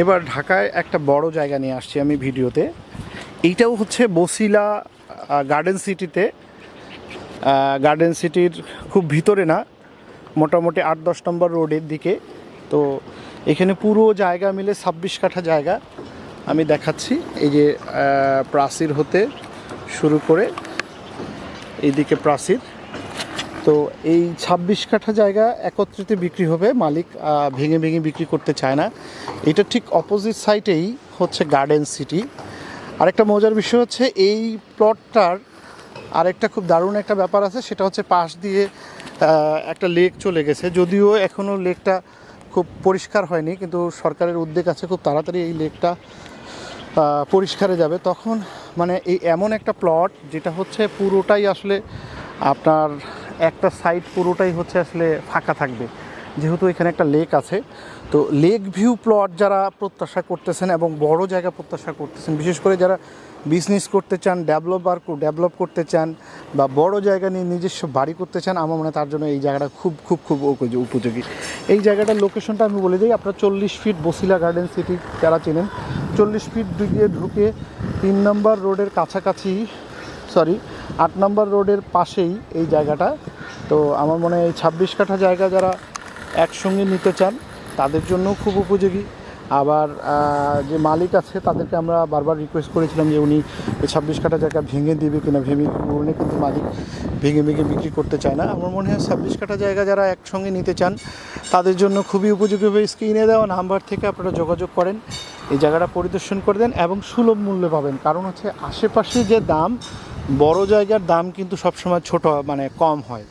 এবার ঢাকায় একটা বড় জায়গা নিয়ে আসছি আমি ভিডিওতে। এইটাও হচ্ছে বসিলা গার্ডেন সিটিতে গার্ডেন সিটির খুব ভিতরে না, মোটামুটি আট দশ নম্বর রোডের দিকে। তো এখানে পুরো জায়গা মিলে ছাব্বিশ কাঠা জায়গা আমি দেখাচ্ছি। এই যে প্রাচীর হতে শুরু করে এইদিকে প্রাচীর তো এই ছাব্বিশ কাঠা জায়গা একত্রিত বিক্রি হবে মালিক ভেঙে ভেঙে বিক্রি করতে চায় না। এটা ঠিক অপোজিট সাইডেই হচ্ছে গার্ডেন সিটি আরেকটা মজার বিষয় হচ্ছে এই প্লটটার আরেকটা খুব দারুণ একটা ব্যাপার আছে, সেটা হচ্ছে পাশ দিয়ে একটা লেক চলে গেছে। যদিও এখনও লেকটা খুব পরিষ্কার হয়নি, কিন্তু সরকারের উদ্যোগ আছে খুব তাড়াতাড়ি এই লেকটা পরিষ্কারে যাবে। তখন মানে এই এমন একটা প্লট যেটা হচ্ছে পুরোটাই আসলে আপনার একটা সাইড পুরোটাই হচ্ছে আসলে ফাঁকা থাকবে। যেহেতু এখানে একটা লেক আছে, তো লেক ভিউ প্লট যারা প্রত্যাশা করতেছেন এবং বড় জায়গা প্রত্যাশা করতেছেন, বিশেষ করে যারা বিজনেস করতে চান ডেভেলপার ডেভেলপ করতে চান বা বড় জায়গা নিয়ে নিজস্ব বাড়ি করতে চান, আমার মনে তার জন্য এই জায়গাটা খুব খুব খুব উপযোগী এই জায়গাটার লোকেশনটা আমি বলে দিই, আপনার চল্লিশ ফিট বসিলা গার্ডেন সিটি যারা চেনেন, চল্লিশ ফিট দিকে ঢুকে তিন নম্বর রোডের কাছাকাছি সরি আট নম্বর রোডের পাশেই এই জায়গাটা। তো আমার মনে হয় ছাব্বিশ কাঠা জায়গা যারা একসঙ্গে নিতে চান, তাদের জন্য খুব উপযোগী। আবার যে মালিক আছে, তাদেরকে আমরা বারবার রিকোয়েস্ট করেছিলাম যে উনি ছাব্বিশ কাঠা জায়গা ভেঙে দিবে কিনা, ভেঙে উনি কিন্তু মালিক ভেঙে ভেঙে বিক্রি করতে চায় না। আমার মনে হয় ছাব্বিশ কাঠা জায়গা যারা একসঙ্গে নিতে চান, তাদের জন্য খুবই উপযোগী হবে। স্ক্রিনে দেওয়া নাম্বার থেকে আপনারা যোগাযোগ করেন, এই জায়গাটা পরিদর্শন করে দেন এবং সুলভ মূল্যে পাবেন। কারণ হচ্ছে, আশেপাশে যে দাম, বড় জায়গার দাম কিন্তু সবসময় ছোট মানে কম হয়।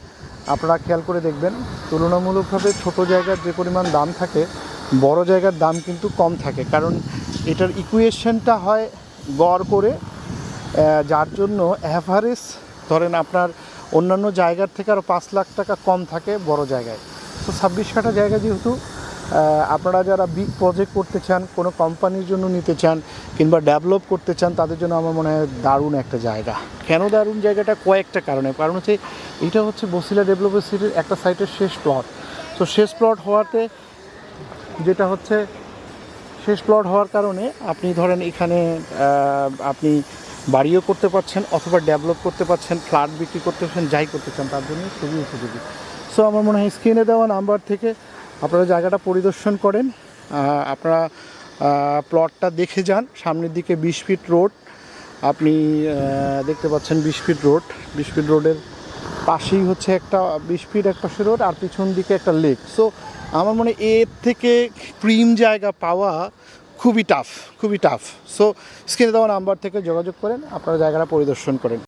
আপনারা খেয়াল করে দেখবেন, তুলনামূলকভাবে ছোট জায়গার যে পরিমাণ দাম থাকে, বড় জায়গার দাম কিন্তু কম থাকে। কারণ এটার ইকুয়েশনটা হয় গড় করে যার জন্য অ্যাভারেজ ধরেন আপনার অন্যান্য জায়গার থেকে আরও পাঁচ লাখ টাকা কম থাকে বড় জায়গায়। তো ছাব্বিশ কাটা জায়গা যেহেতু আপনারা যারা বিগ প্রজেক্ট করতে চান, কোনো কোম্পানির জন্য নিতে চান, কিংবা ডেভেলপ করতে চান, তাদের জন্য আমার মনে হয় দারুণ একটা জায়গা। কেন দারুণ জায়গাটা? কয়েকটা কারণে। কারণ হচ্ছে, এটা হচ্ছে বসিলা ডেভেলপার সিটির একটা সাইটের শেষ প্লট তো শেষ প্লট হওয়াতে যেটা হচ্ছে, শেষ প্লট হওয়ার কারণে আপনি ধরেন এখানে আপনি বাড়িও করতে পারছেন, অথবা ডেভেলপ করতে পারছেন, ফ্ল্যাট বিক্রি করতে পারছেন, যাই করতে চান, তার জন্য খুবই উপযোগী সো আমার মনে হয় স্ক্রিনে দেওয়া নাম্বার থেকে আপনারা জায়গাটা পরিদর্শন করেন আপনারা প্লটটা দেখে যান, সামনের দিকে বিশ ফিট রোড আপনি দেখতে পাচ্ছেন বিশ ফিট রোড বিশ ফিট রোডের পাশেই হচ্ছে একটা, বিশ ফিট এক পাশে রোড আর পিছন দিকে একটা লেক সো আমার মনে এর থেকে প্রিম জায়গা পাওয়া খুবই টাফ খুবই টাফ সো স্ক্রিনে দেওয়া নাম্বার থেকে যোগাযোগ করেন, আপনারা জায়গাটা পরিদর্শন করেন।